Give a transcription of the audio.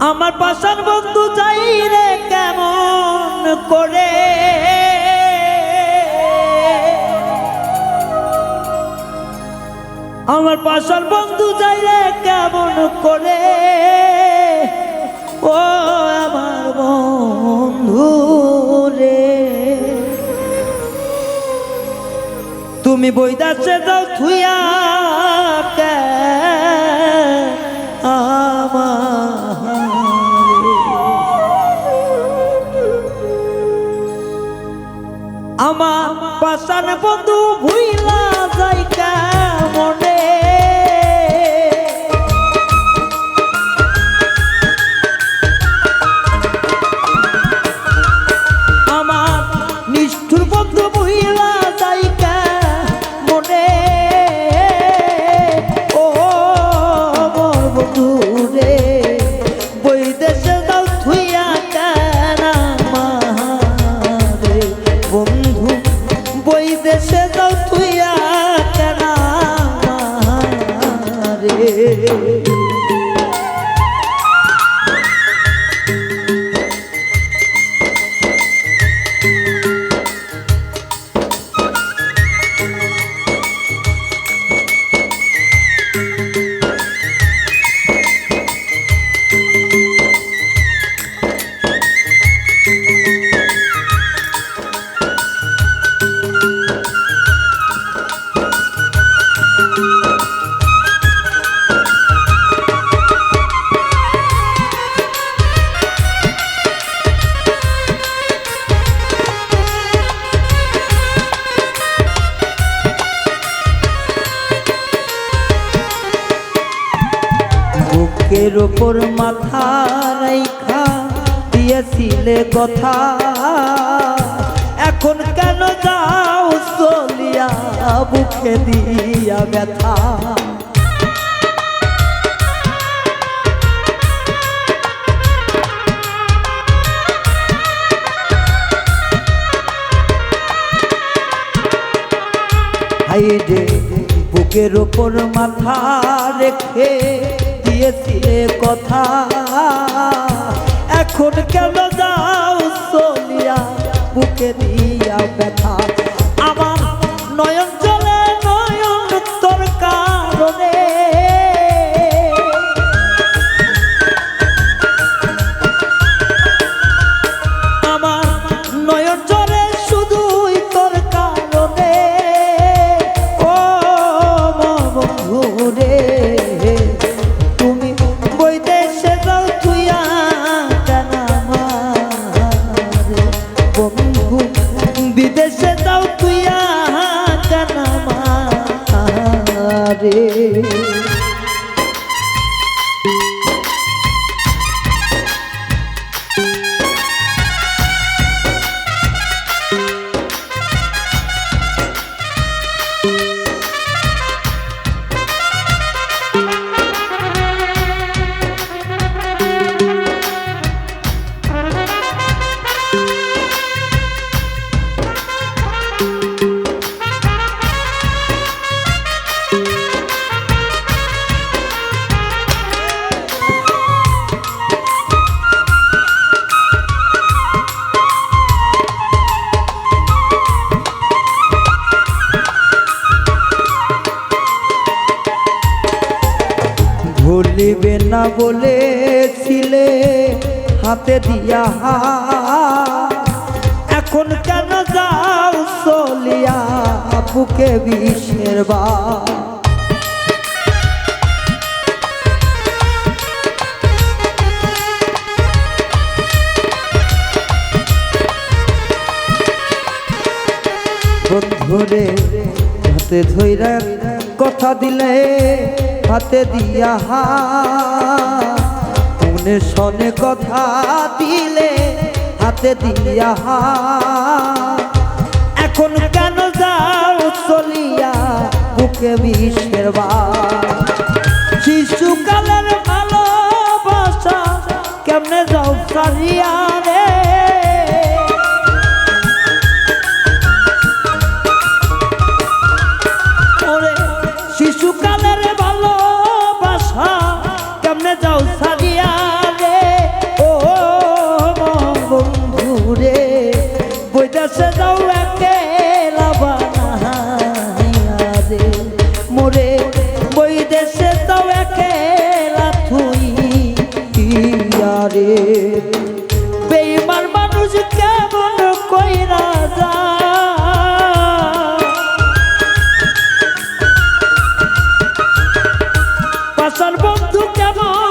আমার পাশার বন্ধু চাই রে কেমন করে? আমার পাশার বন্ধু চাই রে কেমন করে? ও আমার বন্ধু রে। তুমি বইদাসে যাও থুইয়া কে আমার পাশান বন্ধু ভুইলা যাইকা মনে। বুকের ওপর মাথা রাইখা, দিয়েছিলে কথা। এখন কেন যাও চলিয়া বুকে দিয়া ব্যথা? হাইরে বুকের ওপর মাথা রেখে দিয়েছিলে কথা। এখন কেন যাও সোনিয়া? বুকে দিয়া ব্যথা। বিদেশে যাও তুইয়া কেন রে ভুলিবে না বলেছিলে, হাতে দিয়া হাত। এখন কেন যাও চলিয়া বুকে বিষের বা বন্ধুরে, হাতে ধইরা কথা দিলে হাতে দিয়া হা। মনে কথা দিলে হাতে দিয়া এখন কেন যাও চলিয়া বুকে বিষের বা। শিশুকালের ভালোবাসা কেমনে যাও সারিয়া বেইমান মানুষ কেমন কইরা যায়? পাশার বন্ধু কেমন